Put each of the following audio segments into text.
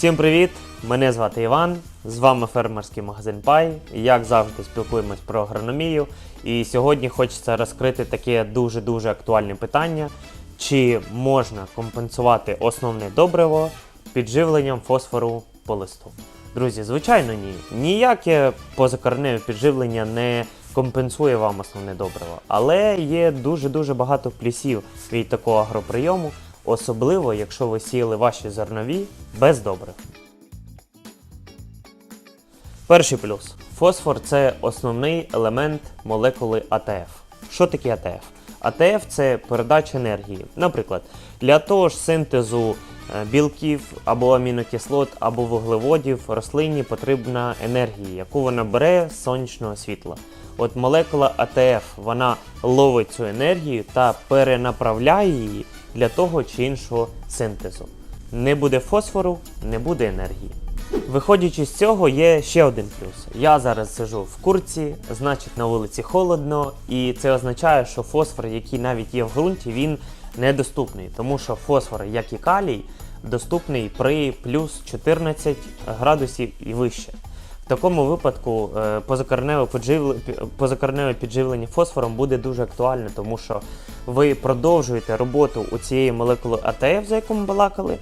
Всім привіт! Мене звати Іван. З вами фермерський магазин Пай. Як завжди, спілкуємось про агрономію. І сьогодні хочеться розкрити таке дуже-дуже актуальне питання: чи можна компенсувати основне добриво підживленням фосфору по листу? Друзі, звичайно, ні. Ніяке позакореневе підживлення не компенсує вам основне добриво. Але є дуже-дуже багато плюсів від такого агроприйому, особливо якщо ви сіяли ваші зернові без добрив. Перший плюс. Фосфор це основний елемент молекули АТФ. Що таке АТФ? АТФ це передача енергії. Наприклад, для того ж синтезу е, білків або амінокислот, або вуглеводів рослині потрібна енергія, яку вона бере з сонячного світла. От молекула АТФ вона ловить цю енергію та перенаправляє її для того чи іншого синтезу. Не буде фосфору, не буде енергії. Виходячи з цього, є ще один плюс. Я зараз сижу в курці, значить на вулиці холодно, і це означає, що фосфор, який навіть є в ґрунті, він недоступний, тому що фосфор, як і калій, доступний при плюс 14 градусів і вище. В такому випадку е, позакореневе підживле- пі- підживлення фосфором буде дуже актуально, тому що ви продовжуєте роботу у цієї молекули АТФ, за яку ми балакали,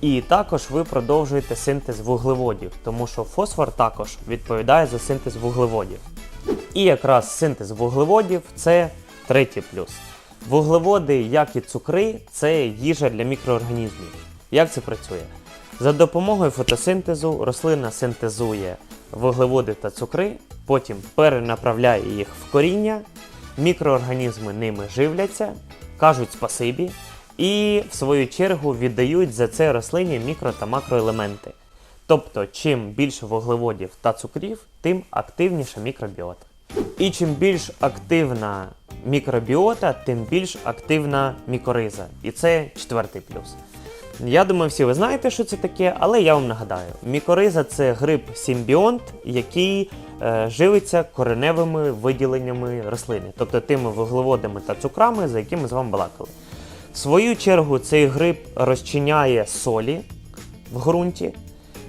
і також ви продовжуєте синтез вуглеводів, тому що фосфор також відповідає за синтез вуглеводів. І якраз синтез вуглеводів це третій плюс. Вуглеводи, як і цукри, це їжа для мікроорганізмів. Як це працює? За допомогою фотосинтезу рослина синтезує вуглеводи та цукри, потім перенаправляє їх в коріння, мікроорганізми ними живляться, кажуть спасибі і в свою чергу віддають за це рослині мікро та макроелементи. Тобто, чим більше вуглеводів та цукрів, тим активніша мікробіота. І чим більш активна мікробіота, тим більш активна мікориза. І це четвертий плюс. Я думаю, всі ви знаєте, що це таке, але я вам нагадаю: мікориза це гриб симбіонт, який е, живиться кореневими виділеннями рослини, тобто тими вуглеводами та цукрами, за якими з вами балакали. В свою чергу цей гриб розчиняє солі в ґрунті,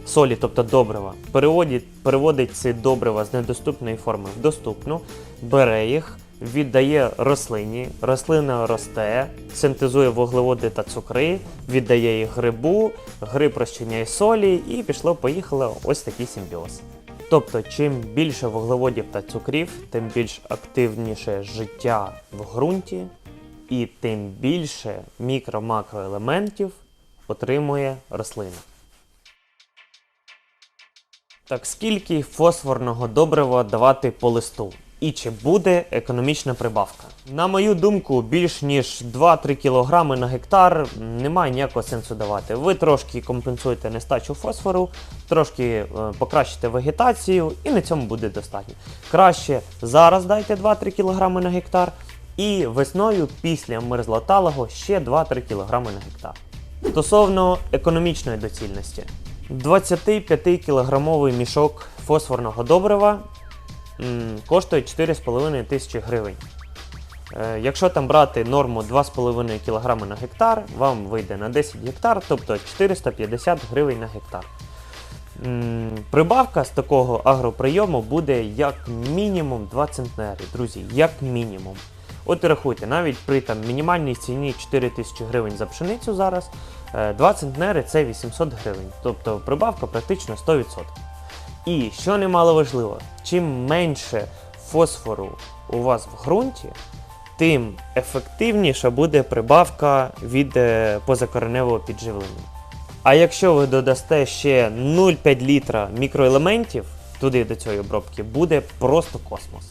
солі, тобто добрива, переводить, переводить ці добрива з недоступної форми в доступну, бере їх, віддає рослині, рослина росте, синтезує вуглеводи та цукри, віддає їх грибу, гриб розчиняє солі і пішло-поїхало ось такий симбіоз. Тобто, чим більше вуглеводів та цукрів, тим більш активніше життя в ґрунті, і тим більше мікро-макроелементів отримує рослина. Так скільки фосфорного добрива давати по листу? І чи буде економічна прибавка? На мою думку, більш ніж 2-3 кг на гектар немає ніякого сенсу давати. Ви трошки компенсуєте нестачу фосфору, трошки е, покращите вегетацію, і на цьому буде достатньо. Краще зараз дайте 2-3 кг на гектар, і весною після мерзлоталого ще 2-3 кг на гектар. Стосовно економічної доцільності, 25 кілограмовий мішок фосфорного добрива коштує 4,5 тисячі гривень. Е, Якщо там брати норму 2,5 кг на гектар, вам вийде на 10 гектар, тобто 450 гривень на гектар. Прибавка з такого агроприйому буде як мінімум 2 центнери, друзі, як мінімум. От і рахуйте, навіть при там, мінімальній ціні 4 тисячі гривень за пшеницю зараз, е, 2 центнери це 800 гривень, тобто прибавка практично 100%. І що немало важливо, чим менше фосфору у вас в ґрунті, тим ефективніша буде прибавка від е, позакореневого підживлення. А якщо ви додасте ще 0,5 літра мікроелементів туди до цієї обробки, буде просто космос.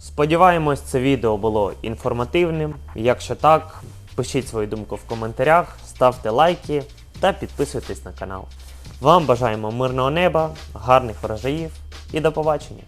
Сподіваємось, це відео було інформативним. Якщо так, пишіть свою думку в коментарях, ставте лайки та підписуйтесь на канал. Вам бажаємо мирного неба, гарних врожаїв і до побачення!